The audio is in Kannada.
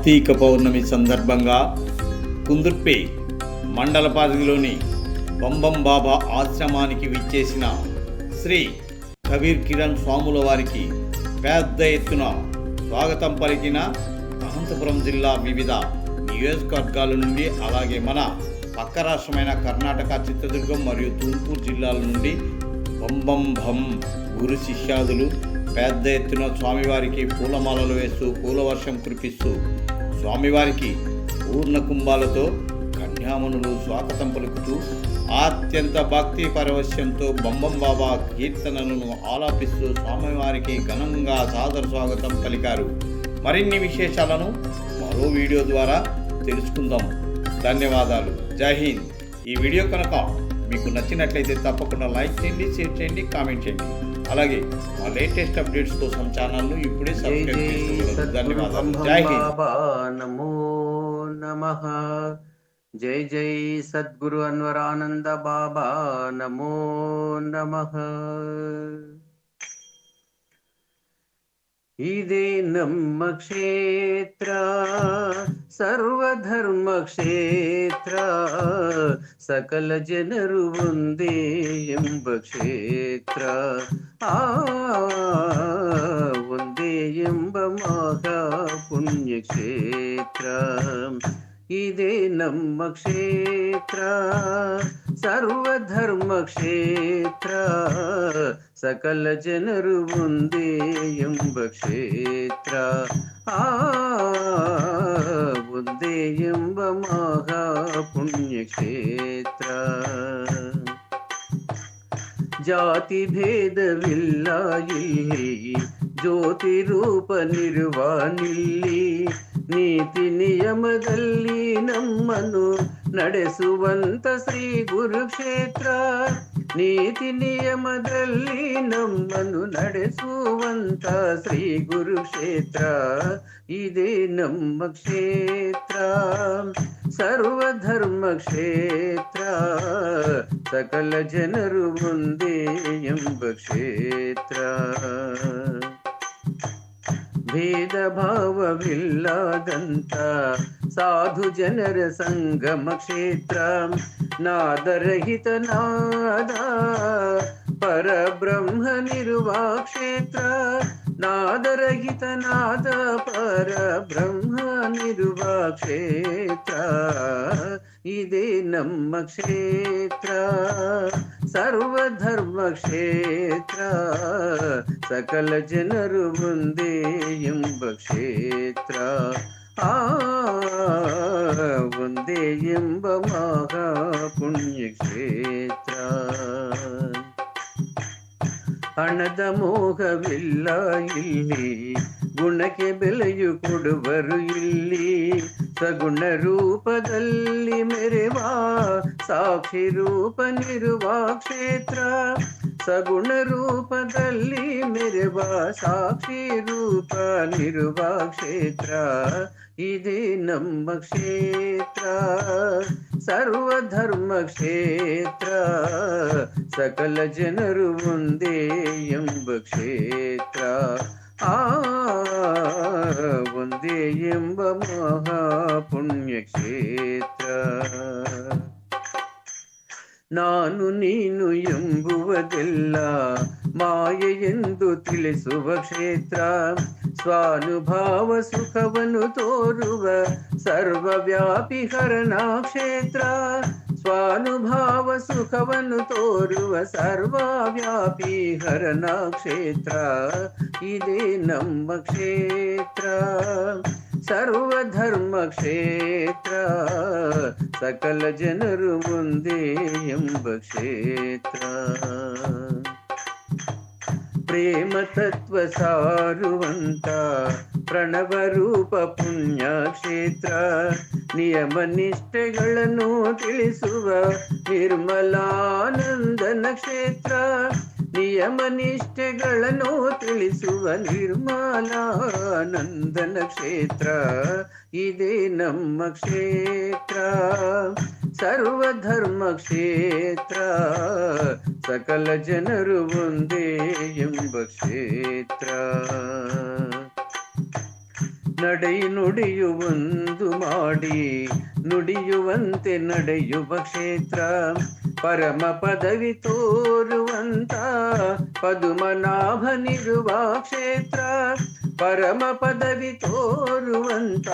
కార్తీక పౌర్ణమి సందర్భంగా కుందుర్పి మండల పరిధిలోని బొంబం బాబా ఆశ్రమానికి విచ్చేసిన శ్రీ కబీర్ కిరణ్ స్వాముల వారికి పెద్ద ఎత్తున స్వాగతం పలికిన అనంతపురం జిల్లా వివిధ నియోజకవర్గాల నుండి అలాగే మన పక్క రాష్ట్రమైన కర్ణాటక చిత్రదుర్గం మరియు తూర్పు జిల్లాల నుండి బొంబం భం గురు శిష్యాదులు పెద్ద ఎత్తున స్వామివారికి పూలమాలలు వేస్తూ పూలవర్షం కురిపిస్తూ స్వామివారికి పూర్ణ కుంభాలతో కన్యామనులు స్వాగతం పలుకుతూ అత్యంత భక్తి పరవశ్యంతో బొమ్మం బాబా కీర్తనలను ఆలాపిస్తూ స్వామివారికి ఘనంగా సాదర స్వాగతం పలికారు. మరిన్ని విశేషాలను మరో వీడియో ద్వారా తెలుసుకుందాం. ధన్యవాదాలు. జై హింద్. ఈ వీడియో కనుక మీకు నచ్చినట్లయితే తప్పకుండా లైక్ చేయండి షేర్ చేయండి కామెంట్ చేయండి. అలాగే మా లేటెస్ట్ అప్డేట్స్ కోసం ఛానల్ను ఇప్పుడే సబ్స్క్రైబ్ ధన్యవాదాలు. జై నమో నమః. జై జై సద్గురు అన్వరానంద బాబా నమో నమ. ఇదే నమ్మ క్షేత్ర. ಸರ್ವಧರ್ಮ ಕ್ಷೇತ್ರ ಸಕಲ ಜನರು ಒಂದೇ ಎಂಬ ಕ್ಷೇತ್ರ ಆ ಒಂದೇ ಎಂಬ ಮಹಾ ಪುಣ್ಯ ಕ್ಷೇತ್ರ ಇದೇ ನಮ್ಮ ಕ್ಷೇತ್ರ ಸರ್ವಧರ್ಮ ಕ್ಷೇತ್ರ ಸಕಲ ಜನರು ಒಂದೇ ಎಂಬ ಕ್ಷೇತ್ರ ಆ ಎಂಬ ಮಹಾ ಪುಣ್ಯ ಕ್ಷೇತ್ರ ಜಾತಿ ಭೇದವಿಲ್ಲ ಇಲ್ಲಿ ಜ್ಯೋತಿ ರೂಪ ನಿಲ್ಲಿ ನೀತಿ ನಿಯಮದಲ್ಲಿ ನಮ್ಮನ್ನು ನಡೆಸುವಂತ ಶ್ರೀ ಗುರುಕ್ಷೇತ್ರ ನೀತಿ ನಿಯಮದಲ್ಲಿ ನಮ್ಮನ್ನು ನಡೆಸುವಂತ ಶ್ರೀ ಗುರು ಕ್ಷೇತ್ರ ಇದೇ ನಮ್ಮ ಕ್ಷೇತ್ರ. ಸರ್ವಧರ್ಮ ಕ್ಷೇತ್ರ. ಸಕಲ ಜನರು ಒಂದೇ ಎಂಬ ಕ್ಷೇತ್ರ. ಭೇದ ಭಾವವಿಲ್ಲದಂತ ಸಾಧು ಜನರ ಸಂಗಮ ಕ್ಷೇತ್ರ. ನಾದರಹಿತ ನಾದ ಪರಬ್ರಹ್ಮನಿರುವ ಕ್ಷೇತ್ರ ನಾದರಹಿತ ನಾದ ಪರಬ್ರಹ್ಮನಿರುವ ಕ್ಷೇತ್ರ ಇದೇ ನಮ್ಮ ಕ್ಷೇತ್ರ ಸರ್ವಧರ್ಮ ಕ್ಷೇತ್ರ ಸಕಲ ಜನರು ಒಂದೇ ಎಂಬ ಕ್ಷೇತ್ರ ಆ ಒಂದೇ ಎಂಬ ಮಹಾ ಪುಣ್ಯ ಕ್ಷೇತ್ರ ಹಣದ ಮೋಹವಿಲ್ಲ ಇಲ್ಲಿ ಗುಣಕ್ಕೆ ಬೆಲೆಯು ಕೊಡುವರು ಇಲ್ಲಿ ಸಗುಣ ರೂಪದಲ್ಲಿ ಮೆರೆವ ಸಾಕ್ಷಿ ರೂಪನಿರುವ ಕ್ಷೇತ್ರ ಸಗುಣ ರೂಪದಲ್ಲಿ ಮೆರೆವ ಸಾಕ್ಷಿ ರೂಪ ನಿರುವ ಕ್ಷೇತ್ರ. ಇದೇ ನಮ್ಮ ಕ್ಷೇತ್ರ. ಸರ್ವಧರ್ಮ ಕ್ಷೇತ್ರ. ಸಕಲ ಜನರು ಒಂದೇ ಎಂಬ ಕ್ಷೇತ್ರ. ಆ, ಒಂದೇ ಎಂಬ ಮಹಾ ಪುಣ್ಯ ಕ್ಷೇತ್ರ. ನಾನು ನೀನು ಎಂಬುವುದೆಲ್ಲ. ಎಂದು ತಿಳಿಸುವ ಕ್ಷೇತ್ರ. ಸ್ವಾನುಭಾವ ಸುಖವನ್ನು ತೋರುವ ಸರ್ವವ್ಯಾಪಿ ಹರಣ ಕ್ಷೇತ್ರ ಸ್ವಾನುಭಾವ ಸುಖವನ್ನು ತೋರುವ ಸರ್ವವ್ಯಾಪಿ ಹರಣ ಕ್ಷೇತ್ರ ಇದೇ ನಮ್ಮ ಕ್ಷೇತ್ರ. ಸರ್ವಧರ್ಮ ಕ್ಷೇತ್ರ ಸಕಲ ಜನರು ಮುಂದೆ ಎಂಬ ಕ್ಷೇತ್ರ. ಪ್ರೇಮ ತತ್ವ ಸಾರುವಂತ, ಪ್ರಣವ ರೂಪ ಪುಣ್ಯ ಕ್ಷೇತ್ರ, ನಿಯಮ ನಿಷ್ಠೆಗಳನ್ನು ತಿಳಿಸುವ ನಿರ್ಮಲಾನಂದನ ಕ್ಷೇತ್ರ. ನಿಯಮ ನಿಷ್ಠೆಗಳನ್ನು ತಿಳಿಸುವ ನಿರ್ಮಲಾನಂದನ ಕ್ಷೇತ್ರ. ಇದೇ ನಮ್ಮ ಕ್ಷೇತ್ರ. ಸರ್ವಧರ್ಮ ಕ್ಷೇತ್ರ. ಸಕಲ ಜನರು ಒಂದೇ ಎಂಬ ಕ್ಷೇತ್ರ. நடை ನುಡಿಯುವೊಂದು ಮಾಡಿ, ನುಡಿಯುವಂತೆ ನಡೆಯುವ ಕ್ಷೇತ್ರ. ಪರಮ ಪದವಿ ತೋರುವಂತ न्त पद्मनाभनिरुवा क्षेत्र। परमपदवितोरुवन्त